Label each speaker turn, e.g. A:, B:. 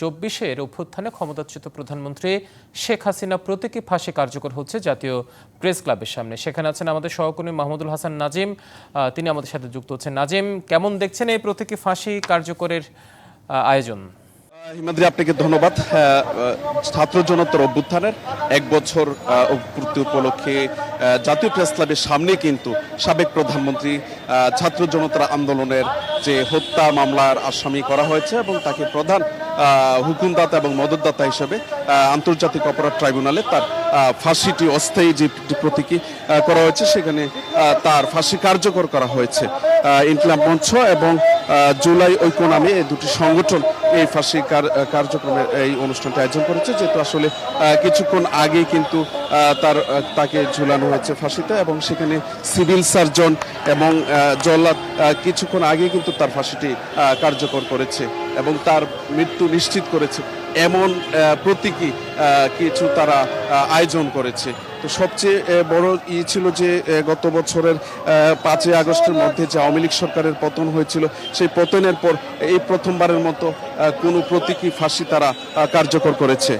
A: চব্বিশের অভ্যুত্থানে ক্ষমতাচ্যুত প্রধানমন্ত্রী শেখ হাসিনা প্রতীকী ফাঁসি কার্যকর হচ্ছে জাতীয় প্রেস ক্লাবের সামনে। সেখানে আছেন আমাদের সহকর্মী মাহমুদুল হাসান নাজিম তিনি আমাদের সাথে যুক্ত হচ্ছেন। নাজিম, কেমন দেখছেন এই প্রতীকী ফাঁসি কার্যকরের আয়োজন?
B: হিমাদ্রি আপনাকে ধন্যবাদ। ছাত্র জনতার অভ্যুত্থানের এক বছর উপলক্ষে জাতীয় প্রেস ক্লাবের সামনে কিন্তু সাবেক প্রধানমন্ত্রী ছাত্র জনতার আন্দোলনের যে হত্যা মামলার আসামি করা হয়েছে এবং তাকে প্রধান হুকুমদাতা এবং মদতদাতা হিসেবে আন্তর্জাতিক অপরাধ ট্রাইব্যুনালে তার ফাঁসিটি অস্থায়ী যে প্রতীকী করা হয়েছে সেখানে তার ফাঁসি কার্যকর করা হয়েছে। আহ, ইনকলাব মঞ্চ এবং জুলাই ঐক্য নামে দুটি সংগঠন এই ফাঁসি কার- কার্যক্রমের এই অনুষ্ঠানটি আয়োজন করেছে। যেহেতু আসলে কিছুক্ষণ আগেই কিন্তু তার তাকে ঝুলানো হয়েছে ফাঁসিতে এবং সেখানে সিভিল সার্জন এবং জল্লাদ কিছুক্ষণ আগে কিন্তু তার ফাঁসিটি কার্যকর করেছে এবং তার মৃত্যু নিশ্চিত করেছে। এমন প্রতীকী কিছু তারা আয়োজন করেছে। তো সবচেয়ে বড় ই ছিল যে গত বছরের পাঁচই আগস্টের মধ্যে যে আওয়ামী লীগ সরকারের পতন হয়েছিল, সেই পতনের পর এই প্রথমবারের মতো কোনো প্রতীকী ফাঁসি তারা কার্যকর করেছে।